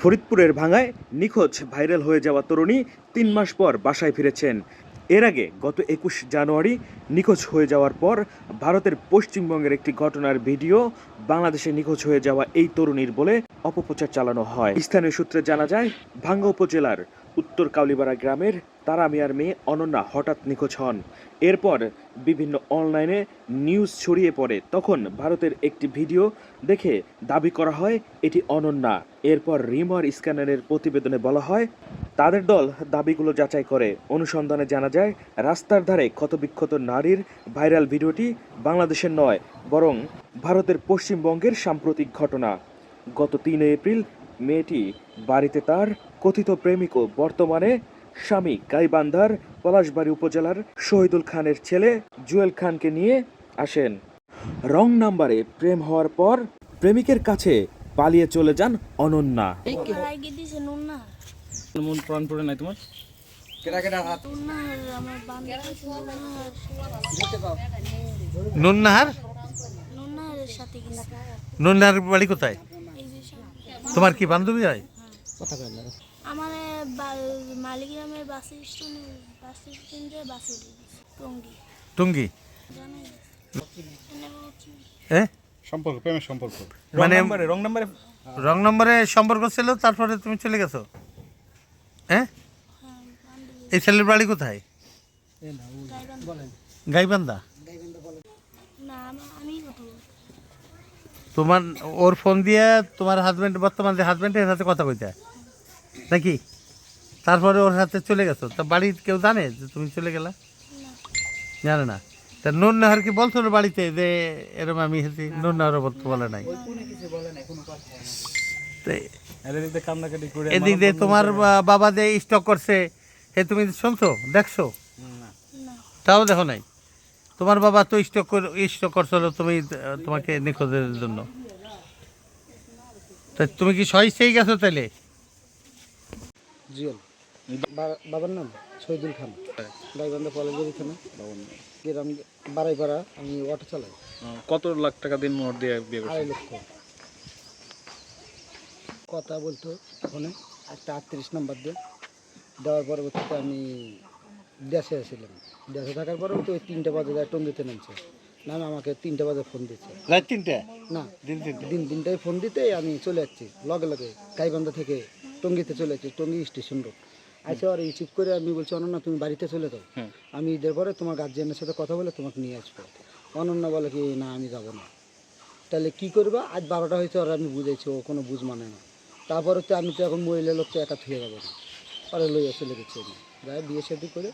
ফরিদপুরের ভাঙায় নিখোঁজ, ভাইরাল হয়ে যাওয়া তরুণী তিন মাস পর বাসায় ফিরেছেন। এর আগে গত একুশ জানুয়ারি নিখোঁজ হয়ে যাওয়ার পর ভারতের পশ্চিমবঙ্গের একটি ঘটনার ভিডিও বাংলাদেশে নিখোঁজ হয়ে যাওয়া এই তরুণীর বলে অপপ্রচার চালানো হয়। স্থানীয় সূত্রে জানা যায়, ভাঙ্গা উপজেলার উত্তর কাউলিপাড়া গ্রামের তারা মিয়ার মেয়ে অনন্যা হঠাৎ নিখোঁজ হন। এরপর বিভিন্ন অনলাইনে নিউজ ছড়িয়ে পড়ে। তখন ভারতের একটি ভিডিও দেখে দাবি করা হয়, এটি অনন্যা। এরপর রিমর স্ক্যানারের প্রতিবেদনে বলা হয়, তাদের দল দাবিগুলো যাচাই করে। অনুসন্ধানে জানা যায়, রাস্তার ধারে ক্ষতবিক্ষত নারীর ভাইরাল ভিডিওটি বাংলাদেশের নয়, বরং ভারতের পশ্চিমবঙ্গের সাম্প্রতিক ঘটনা। গত তিন এপ্রিল মেয়েটি বাড়িতে তার কথিত প্রেমিক ও বর্তমানে স্বামী গাইবান্ধার পলাশবাড়ি উপজেলার শহীদুল খানের ছেলে জুয়েল খানকে নিয়ে আসেন। রং নাম্বারে প্রেম হওয়ার পর প্রেমিকের কাছে পালিয়ে চলে যান অনন্যা। মন প্রাণ পড়ে নাই তোমার? নুননাহার বাড়ি কোথায়। তোমার কি বান্ধবী হয়? আমার মালিগ্রামের বাস স্ট্যান্ডে বাস স্ট্যান্ডে বাস উঠে টঙ্গি। টুঙ্গি? জানেন হ্যাঁ সম্পর্ক প্রেমের সম্পর্ক। মানে রং নাম্বারে রং নম্বরে। সম্পর্ক ছিল তারপরে তুমি চলে গেছো? হ্যাঁ এই ছেলের বাড়ি কোথায়? গাইবান্ধা। গাইবান্ধা? না আমি তোমার ওর ফোন দিয়ে তোমার হাজব্যান্ড বর্তমান যে হাজব্যান্ডের সাথে কথা কইতে। নাকি? তারপরে ওর সাথে চলে গেছো। তা বাড়ির কেউ জানে যে তুমি চলে গেলা? জানে না। তা নুন নাহার কি বলছো না বাড়িতে যে এরকম আমি হেছি নুন নাহারও বলতে বলে নাই। এদিক দিয়ে তোমার বাবা যে স্টক করছে সে তুমি শুনছো দেখছ? তাও দেখো নাই? তোমার বাবা তো স্টক করে স্টক করছিল তুমি তোমাকে নিখোঁজের জন্য। তা তুমি কি সহিষ্ঠেই গেছো তাহলে জিওল বাবার নাম? শহীদুল খান। গাইবান্ধা কলেজের এখানে। গ্রাম বাড়াইপাড়া আমি অটো চালাই। কত লাখ টাকা দিন মোহর দিয়ে বিয়ে আড়াই লক্ষ। কথা বলতো ফোনে একটা আটত্রিশ নাম্বার দিয়ে। দেওয়ার পরবর্তীতে আমি দেশে আসছিলাম দেশে থাকার পরে তো ওই তিনটে বাজে যায় টঙ্গিতে নামছে। নামে আমাকে তিনটে বাজে ফোন দিচ্ছে। রাত তিনটে? না দিন তিনটে। দিন তিনটায় ফোন দিতে আমি চলে যাচ্ছি। লগে লগে গাইবান্ধা থেকে টঙ্গিতে চলে যাচ্ছি টঙ্গি স্টেশন রোড। আচ্ছা আর রিসিভ করে আমি বলছি অনন্যা তুমি বাড়িতে চলে যাও। আমি ঈদের পরে তোমার গার্জিয়ানের সাথে কথা বলে তোমাকে নিয়ে আসব। অনন্যা বলে কি না আমি যাব না। তাহলে কি করবা? আজ বারোটা হয়েছে আর আমি বুঝেছি ও কোনো বুঝ মানে না। তারপরে তো আমি তো এখন মহিলা লোক তো একা থুয়ে যাব না। পরে লইয়া চলে গেছি। আমি গায়ে বিয়ে শাদি করে।